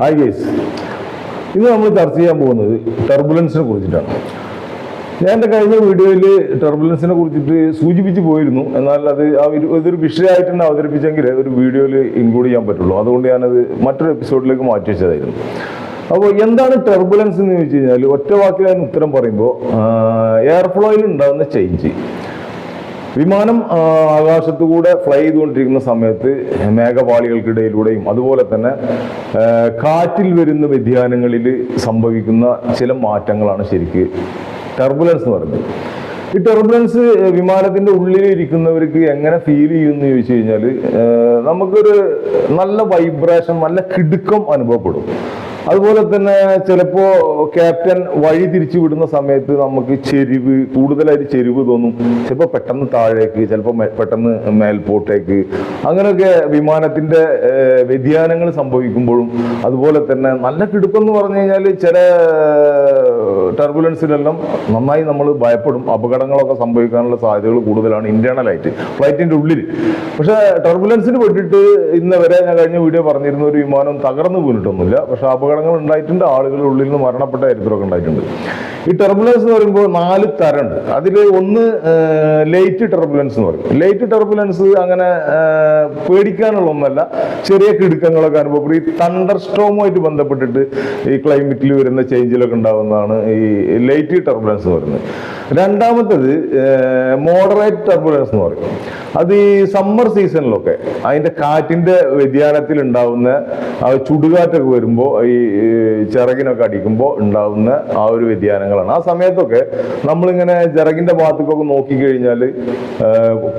Hi guys ഇന്ന് നമ്മൾ ചർച്ച ചെയ്യാൻ പോകുന്നത് ടെർബുലൻസിനെ കുറിച്ചിട്ടാണ്. ഞാൻ എന്റെ കഴിഞ്ഞ വീഡിയോയിൽ ടെർബുലൻസിനെ കുറിച്ചിട്ട് സൂചിപ്പിച്ച് പോയിരുന്നു. എന്നാൽ അത് ആ ഇതൊരു വിഷയമായിട്ട് തന്നെ അവതരിപ്പിച്ചെങ്കിൽ ഒരു വീഡിയോയിൽ ഇൻക്ലൂഡ് ചെയ്യാൻ പറ്റുള്ളൂ. അതുകൊണ്ട് ഞാനത് മറ്റൊരു എപ്പിസോഡിലേക്ക് മാറ്റി വെച്ചതായിരുന്നു. അപ്പോൾ എന്താണ് ടെർബുലൻസ് എന്ന് ചോദിച്ചു കഴിഞ്ഞാൽ ഒറ്റ വാക്കിൽ അതിന് ഉത്തരം പറയുമ്പോൾ എയർ ഫ്ലോയിൽ ഉണ്ടാകുന്ന ചേഞ്ച് വിമാനം ആകാശത്തു ആകാശത്തുകൂടെ ഫ്ലൈ ചെയ്തുകൊണ്ടിരിക്കുന്ന സമയത്ത് മേഘപാളികൾക്കിടയിലൂടെയും അതുപോലെ തന്നെ കാറ്റിൽ വരുന്ന വ്യതിയാനങ്ങളിൽ സംഭവിക്കുന്ന ചില മാറ്റങ്ങളാണ് ശരിക്ക് ടെർബുലൻസ് എന്ന് പറയുന്നത്. ഈ ടെർബുലൻസ് വിമാനത്തിന്റെ ഉള്ളിൽ ഇരിക്കുന്നവർക്ക് എങ്ങനെ ഫീൽ ചെയ്യുമെന്ന് ചോദിച്ചു കഴിഞ്ഞാൽ നമുക്കൊരു നല്ല വൈബ്രേഷൻ നല്ല കിടുക്കം അനുഭവപ്പെടും. അതുപോലെ തന്നെ ചിലപ്പോ ക്യാപ്റ്റൻ വഴി തിരിച്ചു വിടുന്ന സമയത്ത് നമുക്ക് ചെരിവ് കൂടുതലായിട്ട് ചെരിവ് തോന്നും. ചിലപ്പോ പെട്ടെന്ന് താഴേക്ക് ചിലപ്പോ പെട്ടെന്ന് മേൽപോട്ടേക്ക്. അങ്ങനെയൊക്കെ വിമാനത്തിന്റെ വ്യതിയാനങ്ങൾ സംഭവിക്കുമ്പോഴും അതുപോലെ തന്നെ നല്ല കിടുക്കം എന്ന് പറഞ്ഞു കഴിഞ്ഞാൽ ചില ടർബുലൻസിലെല്ലാം നന്നായി നമ്മൾ ഭയപ്പെടും. അപകടങ്ങളൊക്കെ സംഭവിക്കാനുള്ള സാധ്യതകൾ കൂടുതലാണ് ഇന്റേണലായിട്ട് ഫ്ലൈറ്റിന്റെ ഉള്ളിൽ പക്ഷെ ടർബുലൻസിന് പെട്ടിട്ട് ഇന്നവരെ ഞാൻ കഴിഞ്ഞ വീഡിയോ പറഞ്ഞിരുന്ന ഒരു വിമാനം തകർന്നു പോയിട്ടൊന്നുമില്ല പക്ഷെ അപകടങ്ങൾ ഉണ്ടായിട്ടുണ്ട്. ആളുകളുടെ ഉള്ളിൽ നിന്ന് മരണപ്പെട്ട ചരിത്രമൊക്കെ ഉണ്ടായിട്ടുണ്ട്. ഈ ടെർബുലൻസ് എന്ന് പറയുമ്പോൾ നാല് തരമുണ്ട്. അതിൽ ഒന്ന് ലേറ്റ് ടെർബുലൻസ് എന്ന് പറയും. ലേറ്റ് ടെർബുലൻസ് അങ്ങനെ പേടിക്കാനുള്ള ഒന്നല്ല. ചെറിയ കിടുക്കങ്ങളൊക്കെ അനുഭവപ്പെടും. ഈ തണ്ടർ സ്ട്രോമുമായിട്ട് ബന്ധപ്പെട്ടിട്ട് ഈ ക്ലൈമറ്റിൽ വരുന്ന ചേഞ്ചിലൊക്കെ ഉണ്ടാകുന്നതാണ് ഈ ലേറ്റ് ടെർബുലൻസ് എന്ന് പറയുന്നത്. രണ്ടാമത്തത് മോഡറേറ്റ് ടെർബുലൻസ് എന്ന് പറയും. അത് ഈ സമ്മർ സീസണിലൊക്കെ അതിന്റെ കാറ്റിന്റെ വ്യതിയാനത്തിൽ ഉണ്ടാവുന്ന ആ ചുടുകാറ്റൊക്കെ വരുമ്പോൾ ഈ ചിറകിനൊക്കെ അടിക്കുമ്പോൾ ഉണ്ടാവുന്ന ആ ഒരു വ്യതിയാനങ്ങളാണ്. ആ സമയത്തൊക്കെ നമ്മളിങ്ങനെ ചിറകിന്റെ ഭാഗത്തേക്കൊക്കെ നോക്കിക്കഴിഞ്ഞാൽ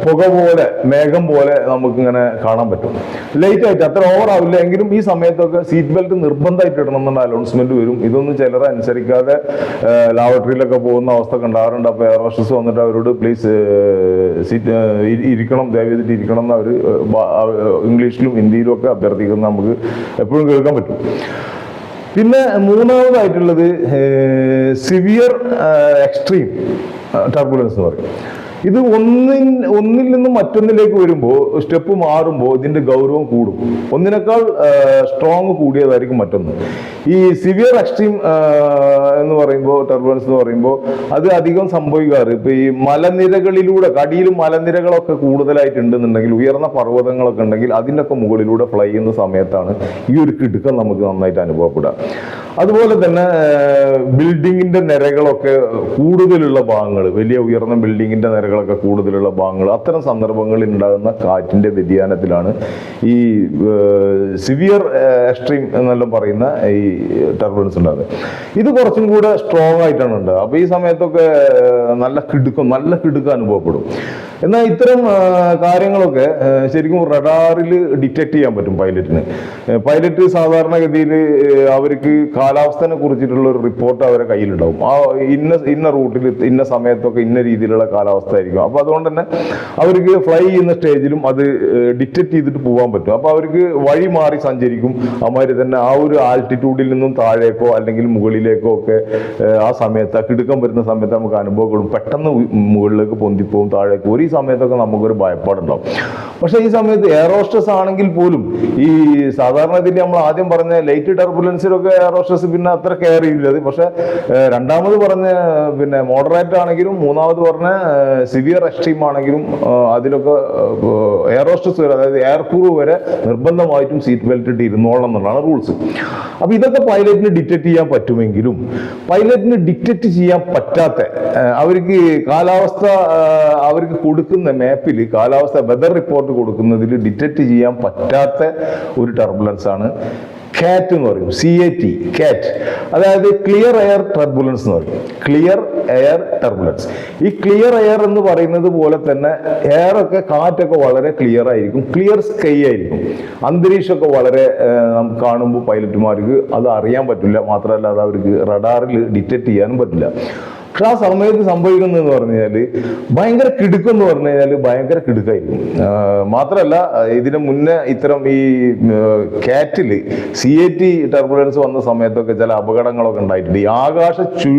പുക പോലെ മേഘം പോലെ നമുക്കിങ്ങനെ കാണാൻ പറ്റും. ലേറ്റ് ആയിട്ട് അത്ര ഓവർ ആവില്ല. എങ്കിലും ഈ സമയത്തൊക്കെ സീറ്റ് ബെൽറ്റ് നിർബന്ധമായിട്ട് ഇടണം എന്നുള്ള അനൗൺസ്മെന്റ് വരും. ഇതൊന്നും ചിലർ അനുസരിക്കാതെ ലാബറട്ടറിയിലൊക്കെ പോകുന്ന അവസ്ഥ കണ്ടാറുണ്ട് അപ്പോൾ എയർ ഹോസ്റ്റസ് വന്നിട്ട് അവരോട് പ്ലീസ് സീറ്റ് ഇരിക്കണം ദയവ് ഇരിക്കണം എന്ന് അവർ ഇംഗ്ലീഷിലും ഹിന്ദിയിലും ഒക്കെ അഭ്യർത്ഥിക്കുന്നത് നമുക്ക് എപ്പോഴും കേൾക്കാൻ പറ്റും. പിന്നെ മൂന്നാമതായിട്ടുള്ളത് സിവിയർ എക്സ്ട്രീം ടർബുലൻസ് എന്ന് പറയും. ഇത് ഒന്നിൻ ഒന്നിൽ നിന്നും മറ്റൊന്നിലേക്ക് വരുമ്പോൾ സ്റ്റെപ്പ് മാറുമ്പോൾ ഇതിന്റെ ഗൗരവം കൂടും. ഒന്നിനേക്കാൾ സ്ട്രോങ് കൂടിയതായിരിക്കും മറ്റൊന്ന്. ഈ സിവിയർ എക്സ്ട്രീം എന്ന് പറയുമ്പോൾ ടർബുലൻസ് എന്ന് പറയുമ്പോൾ അത് അധികം സംഭവിക്കാറ്. ഇപ്പൊ ഈ മലനിരകളിലൂടെ കടിയിൽ മലനിരകളൊക്കെ കൂടുതലായിട്ടുണ്ടെന്നുണ്ടെങ്കിൽ ഉയർന്ന പർവതങ്ങളൊക്കെ ഉണ്ടെങ്കിൽ അതിന്റെയൊക്കെ മുകളിലൂടെ ഫ്ലൈ ചെയ്യുന്ന സമയത്താണ് ഈ ഒരു കിടുക്കം നമുക്ക് നന്നായിട്ട് അനുഭവപ്പെടുക. അതുപോലെ തന്നെ ബിൽഡിങ്ങിന്റെ നിരകളൊക്കെ കൂടുതലുള്ള ഭാഗങ്ങൾ വലിയ ഉയർന്ന ബിൽഡിങ്ങിന്റെ നിരകളൊക്കെ കൂടുതലുള്ള ഭാഗങ്ങൾ അത്തരം സന്ദർഭങ്ങളിൽ ഉണ്ടാകുന്ന കാറ്റിന്റെ വ്യതിയാനത്തിലാണ് ഈ സിവിയർ എക്സ്ട്രീം എന്നെല്ലാം പറയുന്ന ഈ ടർബുലൻസ് ഉണ്ടാകുന്നത്. ഇത് കുറച്ചും കൂടെ സ്ട്രോങ് ആയിട്ടാണ് ഉണ്ടാകുക അപ്പൊ ഈ സമയത്തൊക്കെ നല്ല കിടുക്കം നല്ല കിടുക്കം അനുഭവപ്പെടും. എന്നാൽ ഇത്തരം കാര്യങ്ങളൊക്കെ ശരിക്കും റഡാറിൽ ഡിറ്റക്ട് ചെയ്യാൻ പറ്റും പൈലറ്റിന്. പൈലറ്റ് സാധാരണഗതിയിൽ അവർക്ക് കാലാവസ്ഥനെ കുറിച്ചിട്ടുള്ള ഒരു റിപ്പോർട്ട് അവരെ കയ്യിലുണ്ടാവും. ആ ഇന്ന ഇന്ന റൂട്ടിൽ ഇന്ന സമയത്തൊക്കെ ഇന്ന രീതിയിലുള്ള കാലാവസ്ഥ ആയിരിക്കും. അപ്പൊ അതുകൊണ്ട് തന്നെ അവർക്ക് ഫ്ലൈ ചെയ്യുന്ന സ്റ്റേജിലും അത് ഡിറ്റക്ട് ചെയ്തിട്ട് പോകാൻ പറ്റും. അപ്പൊ അവർക്ക് വഴി മാറി സഞ്ചരിക്കും. അമാതിരി തന്നെ ആ ഒരു ആൾട്ടിറ്റ്യൂഡിൽ നിന്നും താഴേക്കോ അല്ലെങ്കിൽ മുകളിലേക്കോ ഒക്കെ ആ സമയത്ത് ആ കിടുക്കം വരുന്ന സമയത്ത് നമുക്ക് അനുഭവപ്പെടും. പെട്ടെന്ന് മുകളിലേക്ക് പൊന്തിപ്പോവും താഴേക്ക്. ഒരു ഈ സമയത്തൊക്കെ നമുക്കൊരു ഭയപ്പാടുണ്ടാവും. പക്ഷെ ഈ സമയത്ത് എയറോസ്റ്റസ് ആണെങ്കിൽ പോലും ഈ സാധാരണ ഇതിന്റെ നമ്മൾ ആദ്യം പറഞ്ഞ ലൈറ്റ് ടർബുലൻസിലൊക്കെ എയറോസ്റ്റസ് പിന്നെ അത്ര കെയർ ചെയ്യില്ല പക്ഷെ രണ്ടാമത് പറഞ്ഞ പിന്നെ മോഡറേറ്റ് ആണെങ്കിലും മൂന്നാമത് പറഞ്ഞ സിവിയർ എക്സ്ട്രീം ആണെങ്കിലും അതിലൊക്കെ അതിലൊക്കെ എയറോസ്റ്റസ് വരെ അതായത് എയർ ക്രൂ വരെ നിർബന്ധമായിട്ടും സീറ്റ് ബെൽറ്റ് ഇട്ട് ഇരുന്നോളണം എന്നുള്ളതാണ് റൂൾസ് അപ്പൊ ഇതൊക്കെ പൈലറ്റിന് ഡിറ്റക്ട് ചെയ്യാൻ പറ്റുമെങ്കിലും പൈലറ്റിന് ഡിറ്റക്ട് ചെയ്യാൻ പറ്റാത്ത അവർക്ക് കാലാവസ്ഥ അവർക്ക് കൊടുക്കുന്ന മാപ്പിൽ കാലാവസ്ഥ വെതർ റിപ്പോർട്ട് കൊടുക്കുന്നതിൽ ഡിറ്റക്ട് ചെയ്യാൻ പറ്റാത്ത ഒരു ടർബുലൻസ് ആണ് കാറ്റ് എന്ന് പറയും. സി എ ടി കാറ്റ് അതായത് ക്ലിയർ എയർ ടർബുലൻസ് എന്ന് പറയും. ക്ലിയർ എയർ ടർബുലൻസ് ഈ ക്ലിയർ എയർ എന്ന് പറയുന്നത് പോലെ തന്നെ എയറൊക്കെ കാറ്റൊക്കെ വളരെ ക്ലിയർ ആയിരിക്കും. ക്ലിയർ സ്കൈ ആയിരിക്കും. അന്തരീക്ഷമൊക്കെ വളരെ നമുക്ക് കാണുമ്പോൾ പൈലറ്റുമാർക്ക് അത് അറിയാൻ പറ്റില്ല. മാത്രമല്ല അത് അവർക്ക് റഡാറിൽ ഡിറ്റക്ട് ചെയ്യാനും പറ്റില്ല. പക്ഷെ ആ സമയത്ത് സംഭവിക്കുന്നതെന്ന് പറഞ്ഞു കഴിഞ്ഞാൽ ഭയങ്കര കിടുക്കം എന്ന് പറഞ്ഞു കഴിഞ്ഞാൽ ഭയങ്കര കിടുക്കായിരിക്കും മാത്രമല്ല ഇതിന് മുന്നേ ഇത്തരം ഈ കാറ്റിൽ സി എ ടി ടർബുലൻസ് വന്ന സമയത്തൊക്കെ ചില അപകടങ്ങളൊക്കെ ഉണ്ടായിട്ടുണ്ട്. ഈ ആകാശ ചു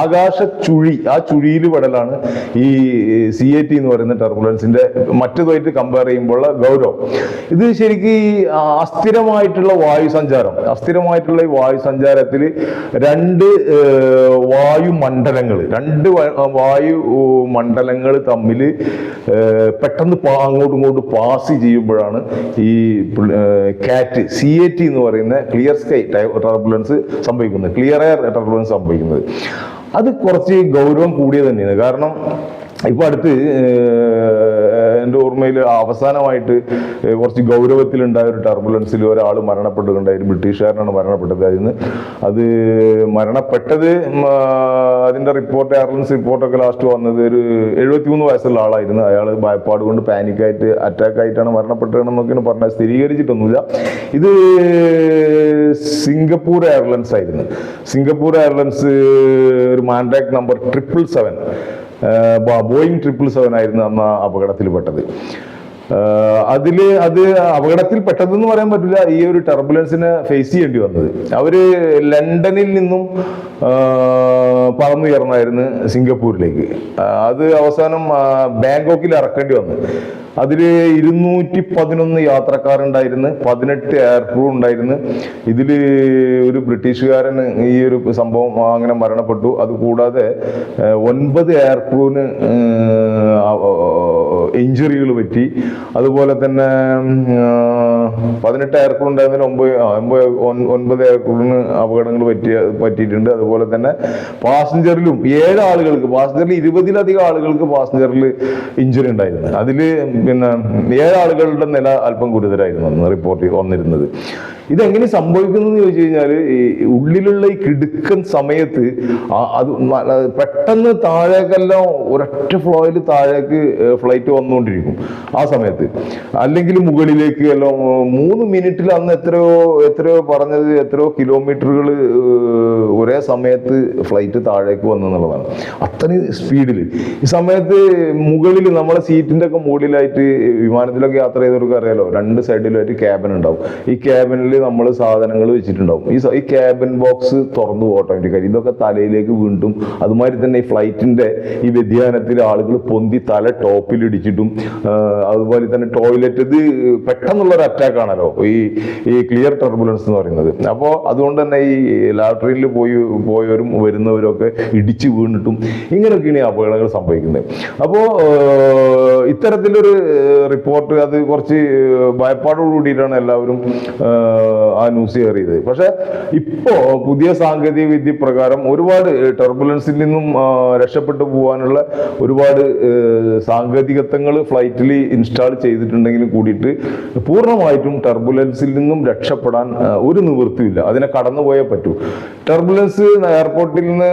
ആകാശ ചുഴി ആ ചുഴിയിൽ പെടലാണ് ഈ സി എ ടി എന്ന് പറയുന്ന ടർബുലൻസിന്റെ മറ്റേതുമായിട്ട് കമ്പയർ ചെയ്യുമ്പോൾ ഗൗരവം. ഇത് ശരിക്കും ഈ അസ്ഥിരമായിട്ടുള്ള വായു സഞ്ചാരം അസ്ഥിരമായിട്ടുള്ള ഈ വായു സഞ്ചാരത്തിൽ രണ്ട് വായുമണ്ഡലങ്ങൾ രണ്ട് വായു മണ്ഡലങ്ങൾ തമ്മിൽ പെട്ടെന്ന് അങ്ങോട്ടും ഇങ്ങോട്ടും പാസ് ചെയ്യുമ്പോഴാണ് ഈ കാറ്റ് സി എ ടി എന്ന് പറയുന്ന ക്ലിയർ സ്കൈ ടർബുലൻസ് സംഭവിക്കുന്നത്. ക്ലിയർ എയർ ടർബുലൻസ് സംഭവിക്കുന്നത്. അത് കുറച്ച് ഗൗരവം കൂടിയ തന്നെയാണ്. കാരണം ഇപ്പൊ അടുത്ത് എന്റെ ഓർമ്മയിൽ അവസാനമായിട്ട് കുറച്ച് ഗൗരവത്തിലുണ്ടായ ഒരു ടർബുലൻസിൽ ഒരാൾ മരണപ്പെട്ടിട്ടുണ്ടായിരുന്നു. ബ്രിട്ടീഷുകാരനാണ് മരണപ്പെട്ടത്. അതിന് അത് മരണപ്പെട്ടത് അതിന്റെ റിപ്പോർട്ട് എയർലൈൻസ് റിപ്പോർട്ടൊക്കെ ലാസ്റ്റ് വന്നത് ഒരു എഴുപത്തിമൂന്ന് വയസ്സുള്ള ആളായിരുന്നു. അയാൾ ഭയപ്പാട് കൊണ്ട് പാനിക്കായിട്ട് അറ്റാക്ക് ആയിട്ടാണ് മരണപ്പെട്ടതെന്നൊക്കെയാണ് പറഞ്ഞത്. സ്ഥിരീകരിച്ചിട്ടൊന്നുമില്ല. ഇത് സിംഗപ്പൂർ എയർലൈൻസ് ആയിരുന്നു സിംഗപ്പൂർ എയർലൈൻസ് ഒരു മാൻഡാക് number triple seven. Boeing triple seven ആയിരുന്നു അന്ന് അപകടത്തിൽപ്പെട്ടത്. അതിൽ അത് അപകടത്തിൽ പെട്ടതെന്ന് പറയാൻ പറ്റില്ല. ഈ ഒരു ടർബുലൻസിനെ ഫേസ് ചെയ്യേണ്ടി വന്നത്. അവർ ലണ്ടനിൽ നിന്നും പറന്നുയർന്നായിരുന്നു സിംഗപ്പൂരിലേക്ക്. അത് അവസാനം ബാങ്കോക്കിൽ ഇറക്കേണ്ടി വന്നു. അതിൽ ഇരുന്നൂറ്റി പതിനൊന്ന് യാത്രക്കാരുണ്ടായിരുന്നു. പതിനെട്ട് എയർ ക്രൂ ഉണ്ടായിരുന്നു. ഇതിൽ ഒരു ബ്രിട്ടീഷുകാരൻ ഈ ഒരു സംഭവം അങ്ങനെ മരണപ്പെട്ടു. അതുകൂടാതെ ഒൻപത് എയർ ക്രൂവിന് ഇഞ്ചുറികൾ പറ്റി. അതുപോലെ തന്നെ പതിനെട്ട് എയർ ക്രൂ ഉണ്ടായിരുന്നതിൽ ഒമ്പത് ഒമ്പത് ഒൻപത് എയർ അപകടങ്ങൾ പറ്റിയ പറ്റിയിട്ടുണ്ട്. അതുപോലെ തന്നെ പാസഞ്ചറിലും ഏഴ് ആളുകൾക്ക് പാസഞ്ചറിൽ ഇരുപതിലധികം ആളുകൾക്ക് പാസഞ്ചറിൽ ഇഞ്ചുറി ഉണ്ടായിരുന്നു. അതിൽ പിന്നെ ഏഴ് ആളുകളുടെ നില അല്പം ഗുരുതരായിരുന്നു റിപ്പോർട്ട് വന്നിരുന്നത്. ഇതെങ്ങനെ സംഭവിക്കുന്നു എന്ന് ചോദിച്ചു കഴിഞ്ഞാൽ ഈ ഉള്ളിലുള്ള ഈ കിടുക്കൻ സമയത്ത് അത് പെട്ടെന്ന് താഴേക്കെല്ലാം ഒരൊറ്റ ഫ്ലോയിൽ താഴേക്ക് ഫ്ലൈറ്റ് വന്നുകൊണ്ടിരിക്കും ആ സമയത്ത്. അല്ലെങ്കിൽ മുകളിലേക്ക് എല്ലാം മൂന്ന് മിനിറ്റിൽ അന്ന് എത്രയോ എത്രയോ പറഞ്ഞത് എത്രയോ കിലോമീറ്ററുകൾ ഒരേ സമയത്ത് ഫ്ലൈറ്റ് താഴേക്ക് വന്നു എന്നുള്ളതാണ്. അത്രയും സ്പീഡിൽ. ഈ സമയത്ത് മുകളിൽ നമ്മളെ സീറ്റിന്റെ ഒക്കെ മുകളിലായിട്ട് വിമാനത്തിലൊക്കെ യാത്ര ചെയ്തവർക്ക് അറിയാലോ രണ്ട് സൈഡിലായിട്ട് ക്യാബിൻ ഉണ്ടാവും ഈ ക്യാബിനിൽ നമ്മൾ സാധനങ്ങൾ വെച്ചിട്ടുണ്ടാവും. ഈ ഈ ക്യാബിൻ ബോക്സ് തുറന്നു ഓട്ടോമാറ്റിക്കായി ഇതൊക്കെ തലയിലേക്ക് വീണ്ടും അതുമാതിരി തന്നെ ഈ ഫ്ലൈറ്റിന്റെ ഈ വ്യതിയാനത്തിൽ ആളുകൾ പൊന്തി തല ടോപ്പിൽ ഇടിച്ചിട്ടും അതുപോലെ തന്നെ ടോയ്ലറ്റ് ഇത് പെട്ടെന്നുള്ളൊരു അറ്റാക്ക് ആണല്ലോ. ഈ ഈ ക്ലിയർ ടർബുലൻസ് എന്ന് പറയുന്നത്. അപ്പോൾ അതുകൊണ്ട് തന്നെ ഈ ലാട്രിയിൽ പോയി പോയവരും വരുന്നവരൊക്കെ ഇടിച്ച് വീണിട്ടും ഇങ്ങനെയൊക്കെയാണ് ഈ അപകടങ്ങൾ സംഭവിക്കുന്നത്. അപ്പോൾ ഇത്തരത്തിലൊരു റിപ്പോർട്ട് അത് കുറച്ച് ഭയപ്പാടോട് കൂടിയിട്ടാണ് എല്ലാവരും ആ, ന്യൂസ് കയറിയത് പക്ഷെ ഇപ്പോ പുതിയ സാങ്കേതിക വിദ്യ പ്രകാരം ഒരുപാട് ടർബുലൻസിൽ നിന്നും രക്ഷപ്പെട്ടു പോകാനുള്ള ഒരുപാട് സാങ്കേതികത്വങ്ങൾ ഫ്ലൈറ്റിൽ ഇൻസ്റ്റാൾ ചെയ്തിട്ടുണ്ടെങ്കിലും കൂടിയിട്ട് പൂർണമായിട്ടും ടർബുലൻസിൽ നിന്നും രക്ഷപ്പെടാൻ ഒരു നിവൃത്തിയില്ല അതിനെ കടന്നുപോയേ പറ്റൂ. ടർബുലൻസ് എയർപോർട്ടിൽ നിന്ന്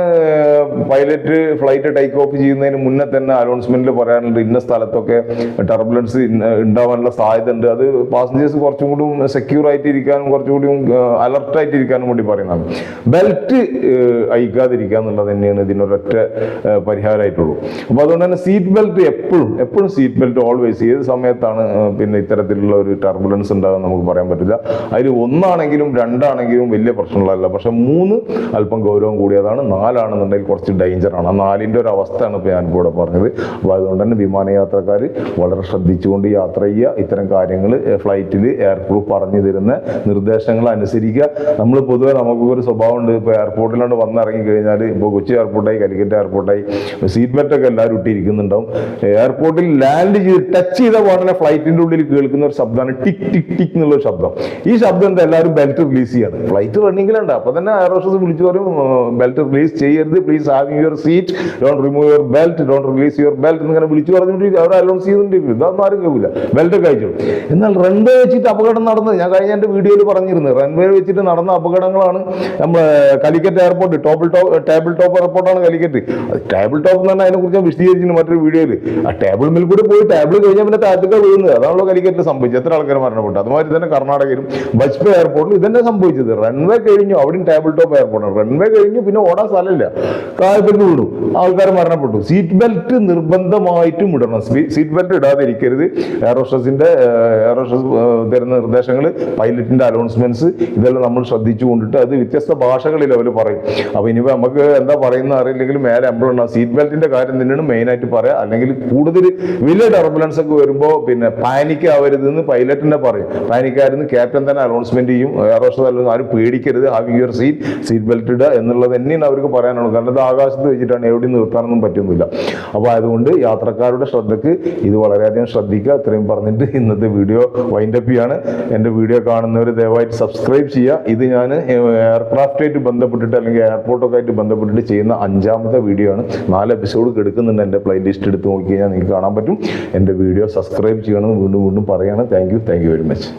പൈലറ്റ് ഫ്ലൈറ്റ് ടേക്ക് ഓഫ് ചെയ്യുന്നതിന് മുന്നേ തന്നെ അനൗൺസ്മെന്റിൽ പറയാനുണ്ട് ഇന്ന സ്ഥലത്തൊക്കെ ടർബുലൻസ് ഉണ്ടാവാനുള്ള സാധ്യത ഉണ്ട് അത് പാസഞ്ചേഴ്സ് കുറച്ചും കൂടി സെക്യൂർ ആയിട്ട് ഇരിക്കാനും കുറച്ചും കൂടി അലർട്ട് ആയിട്ട് ഇരിക്കാനും വേണ്ടി പറയുന്നതാണ്. ബെൽറ്റ് അയക്കാതിരിക്കുക എന്നുള്ളത് തന്നെയാണ് ഇതിനൊരൊറ്റ പരിഹാരമായിട്ടുള്ളൂ. അപ്പോൾ അതുകൊണ്ട് തന്നെ സീറ്റ് ബെൽറ്റ് എപ്പോഴും എപ്പോഴും സീറ്റ് ബെൽറ്റ് ഓൾവേസ് ഏത് സമയത്താണ് പിന്നെ ഇത്തരത്തിലുള്ള ഒരു ടർബുലൻസ് ഉണ്ടാകുക നമുക്ക് പറയാൻ പറ്റില്ല. അതിൽ ഒന്നാണെങ്കിലും രണ്ടാണെങ്കിലും വലിയ പ്രശ്നമുള്ളതല്ല പക്ഷെ മൂന്ന് അല്പം ഗൗരവം കൂടിയതാണ്. നാലാണെന്നുണ്ടെങ്കിൽ കുറച്ച് ഡേഞ്ചറാണ് ആ നാലിന്റെ ഒരു അവസ്ഥയാണ് ഇപ്പോൾ ഞാനിപ്പോൾ ഇവിടെ പറഞ്ഞത്. അപ്പോൾ അതുകൊണ്ട് തന്നെ വിമാനയാത്രക്കാർ വളരെ ശ്രദ്ധിച്ചുകൊണ്ട് യാത്ര ചെയ്യുക. ഇത്തരം കാര്യങ്ങൾ ഫ്ലൈറ്റിൽ എയർ പറഞ്ഞു തരുന്ന നിർദ്ദേശങ്ങൾ അനുസരിക്കുക. നമ്മൾ പൊതുവെ നമുക്കൊക്കെ ഒരു സ്വഭാവം ഉണ്ട് ഇപ്പോൾ എയർപോർട്ടിലോട്ട് വന്നിറങ്ങി കഴിഞ്ഞാൽ ഇപ്പോൾ കൊച്ചി എയർപോർട്ടായി കാലിക്കറ്റ് എയർപോർട്ടായി സീറ്റ് ബെൽറ്റ് ഒക്കെ എല്ലാവരും ഇട്ടിരിക്കുന്നുണ്ടാവും എയർപോർട്ടിൽ ലാൻഡ് ചെയ്ത് ടച്ച് ചെയ്ത ഉടനെ ഫ്ലൈറ്റിന്റെ ഉള്ളിൽ കേൾക്കുന്ന ഒരു ശബ്ദമാണ് ടിക് ടിക് ടിക് എന്നുള്ള ശബ്ദം. ഈ ശബ്ദം എന്താ? എല്ലാവരും ബെൽറ്റ് റിലീസ് ചെയ്യാണ്. ഫ്ലൈറ്റ് റണ്ണിങ്ങിലുണ്ട് അപ്പോൾ തന്നെ എയർ ഹോസ്റ്റസ് വിളിച്ചു പറയും ബെൽറ്റ് റിലീസ് ചെയ്യരുത്. Please have your seat don't remove your belt don't release your belt എന്നിങ്ങനെ വിളിച്ചു പറഞ്ഞിട്ട് അവർ അലോൺസ് ചെയ്തുകൊണ്ടിരിക്കും. ഇതൊന്നും ആരും കേൾക്കില്ല ബെൽറ്റ് ഒക്കെ അയച്ചു. എന്നാൽ റൺവേ വെച്ചിട്ട് അപകടം നടന്നത് ഞാൻ കഴിഞ്ഞ എന്റെ വീഡിയോയിൽ വീഡിയോയിൽ പറഞ്ഞിരുന്നത്. റൺവേ വെച്ചിട്ട് നടന്ന അപകടങ്ങളാണ് നമ്മൾ കലിക്കറ്റ് എയർപോർട്ട് ടോപ്പിൾ ടോപ്പ് ടേബിൾ ടോപ്പ് എയർപോർട്ടാണ് കലിക്കറ്റ് ടേബിൾ ടോപ്പ് എന്ന് പറഞ്ഞാൽ അതിനെക്കുറിച്ച് വിശദീകരിച്ചിരുന്നു മറ്റൊരു വീഡിയോയിൽ ആ ടേബിൾ മിൽ കൂടി പോയി ടേബിൾ കഴിഞ്ഞാൽ പിന്നെ താഴത്തേക്ക് വീഴുന്നത്. അതാണല്ലോ കലിക്കറ്റ് സംഭവിച്ചത്. എത്ര ആൾക്കാർ മരണപ്പെട്ടു. അതുമാതിരി തന്നെ കർണാടകയിലും ബജ്പേ എയർപോർട്ടിലും ഇതന്നെ സംഭവിച്ചത്. റൺവേ കഴിഞ്ഞു അവിടെയും ടേബിൾ ടോപ്പ് എയർപോർട്ടാണ് റൺവേ കഴിഞ്ഞു പിന്നെ ഓടാൻ സ്ഥലമില്ല. താഴത്തേക്ക് വീണു. ആൾക്കാർ മരണപ്പെട്ടു. സീറ്റ് ബെൽറ്റ് നിർബന്ധമായിട്ടും ഇടണം. Seat belt ഇടാതിരിക്കരുത്. എയറോസ്ട്രസിന്റെ എയറോസ്ട്രസ് തരുന്ന നിർദ്ദേശങ്ങൾ പൈലറ്റിന്റെ അനൗൺസ്മെന്റ്സ് ഇതെല്ലാം നമ്മൾ ശ്രദ്ധിച്ചു കൊണ്ടിട്ട് അത് വ്യത്യസ്ത ഭാഷകളിൽ അവർ പറയും. അപ്പൊ ഇനിയിപ്പോ നമുക്ക് എന്താ പറയുന്ന അറിയില്ലെങ്കിൽ മേലെ എംബുലൻസ് സീറ്റ് ബെൽറ്റിന്റെ കാര്യം തന്നെയാണ് മെയിൻ ആയിട്ട് പറയാം. അല്ലെങ്കിൽ കൂടുതൽ വലിയ ടർബുലൻസ് ഒക്കെ വരുമ്പോൾ പിന്നെ പാനിക് ആവരുത് എന്ന് പൈലറ്റിനെ പറയും. പാനിക്കായിരുന്നു ക്യാപ്റ്റൻ തന്നെ അനൗൺസ്മെന്റ് ചെയ്യും. അല്ലെങ്കിൽ ആരും പേടിക്കരുത്. Have your seat seat belt ഇടുക എന്നുള്ളത് തന്നെയാണ് അവർക്ക് പറയാനുള്ളത്. കാരണം ഇത് ആകാശത്ത് വെച്ചിട്ടാണ് എവിടെയും നിർത്താനൊന്നും പറ്റുന്നില്ല. അപ്പോൾ അതുകൊണ്ട് യാത്രക്കാരുടെ ശ്രദ്ധക്ക് ഇത് വളരെയധികം ശ്രദ്ധിക്കുക. ഇത്രയും പറഞ്ഞിട്ട് ഇന്നത്തെ വീഡിയോ വൈൻഡപ്പ് ചെയ്യാണ്. എന്റെ വീഡിയോ കാണുന്നവർ ദയവായിട്ട് സബ്സ്ക്രൈബ് ചെയ്യുക. ഇത് ഞാൻ എയർക്രാഫ്റ്റായിട്ട് ബന്ധപ്പെട്ടിട്ട് അല്ലെങ്കിൽ എയർപോർട്ടൊക്കെ ആയിട്ട് ബന്ധപ്പെട്ടിട്ട് ചെയ്യുന്ന അഞ്ചാമത്തെ വീഡിയോ ആണ്. നാല് എപ്പിസോഡ് കെടുക്കുന്നുണ്ട് എന്റെ പ്ലേ ലിസ്റ്റ് എടുത്ത് നോക്കി കഴിഞ്ഞാൽ നിങ്ങൾക്ക് കാണാൻ പറ്റും. എന്റെ വീഡിയോ സബ്സ്ക്രൈബ് ചെയ്യണമെന്ന് വീണ്ടും വീണ്ടും പറയുകയാണ് thank you thank you very much